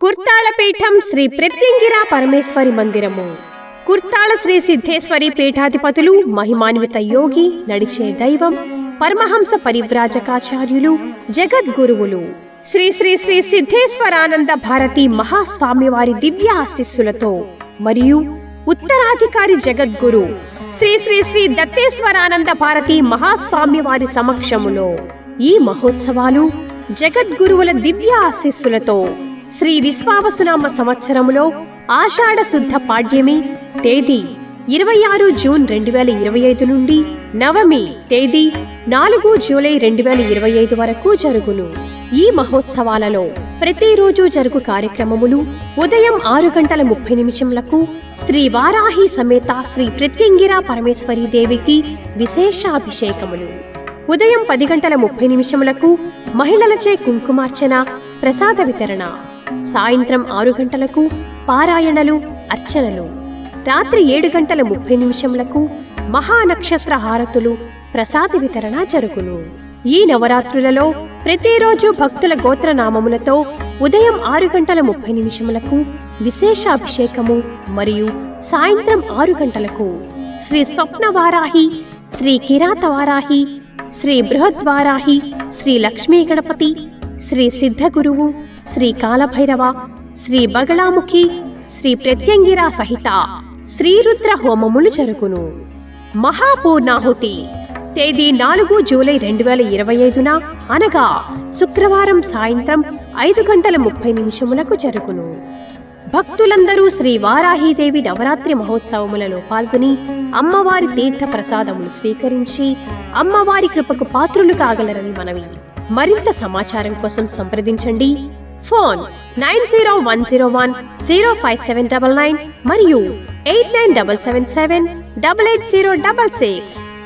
కుర్తాళపీఠం శ్రీ ప్రత్యంగిరా పరమేశ్వరి మందిరము. కుర్తాళ శ్రీ సిద్ధేశ్వరి పీఠాధిపతులు మహిమాన్విత యోగి నడిచే దైవం పరమహంస పరివ్రాజకాచార్యులు జగద్గురువులు. శ్రీ శ్రీ శ్రీ సిద్ధేశ్వరానంద భారతి మహాస్వామివారి దివ్య ఆశీస్సులతో మరియు ఉత్తరాధికారి జగద్గురు శ్రీ శ్రీ శ్రీ దత్తేశ్వరానంద భారతి మహాస్వామి వారి సమక్షములో ఈ మహోత్సవాలు జగద్గురువుల దివ్య ఆశీస్సులతో శ్రీ విశ్వావసునామ సంవత్సరములో ఆషాఢ శుద్ధ పాడ్యమి తేదీ ఇరవై ఆరు జూన్ రెండు వేల ఇరవై ఐదు నుండి నవమి తేదీ నాలుగు జూలై రెండు వేల ఇరవై ఐదు వరకు జరుగును. ఈ మహోత్సవాలలో ప్రతిరోజు జరుగు కార్యక్రమములు ఉదయం ఆరు గంటల ముప్పై నిమిషములకు శ్రీ వారాహి సమేత శ్రీ ప్రత్యంగిరా పరమేశ్వరి దేవికి విశేషాభిషేకములు. ఉదయం పది గంటల ముప్పై నిమిషములకు మహిళలచే కుంకుమార్చన ప్రసాద వితరణ. సాయంత్రం ఆరు గంటలకు పారాయణలు అర్చనలు. రాత్రి ఏడు గంటల ముప్పై నిమిషములకు మహానక్షత్ర హారతులు ప్రసాద వితరణ జరుగును. ఈ నవరాత్రులలో ప్రతిరోజు భక్తుల గోత్రనామములతో ఉదయం ఆరు గంటల ముప్పై నిమిషములకు విశేషాభిషేకము మరియు సాయంత్రం ఆరు గంటలకు శ్రీ స్వప్నవారాహి శ్రీ కిరాతవారాహి శ్రీ బృహద్వారాహి శ్రీ లక్ష్మీ గణపతి శ్రీ సిద్ధగురువు శ్రీ కాలభైరవ శ్రీ బగళాముఖి శ్రీ ప్రత్యంగిరా సహిత శ్రీరుద్ర హోమములు జరుగును. మహాపూర్ణాహుతి తేదీ నాలుగు జూలై రెండు వేల ఇరవై ఐదున అనగా శుక్రవారం సాయంత్రం ఐదు గంటల ముప్పై నిమిషములకు జరుగును. భక్తులందరూ శ్రీ వారాహీదేవి నవరాత్రి మహోత్సవములలో పాల్గొని అమ్మవారి తీర్థ ప్రసాదములు స్వీకరించి అమ్మవారి కృపకు పాత్రులు కాగలరని మనవి. మరింత సమాచారం కోసం సంప్రదించండి. Phone nine zero one zero one zero five seven double nine మరియు eight nine double seven seven double eight zero double six.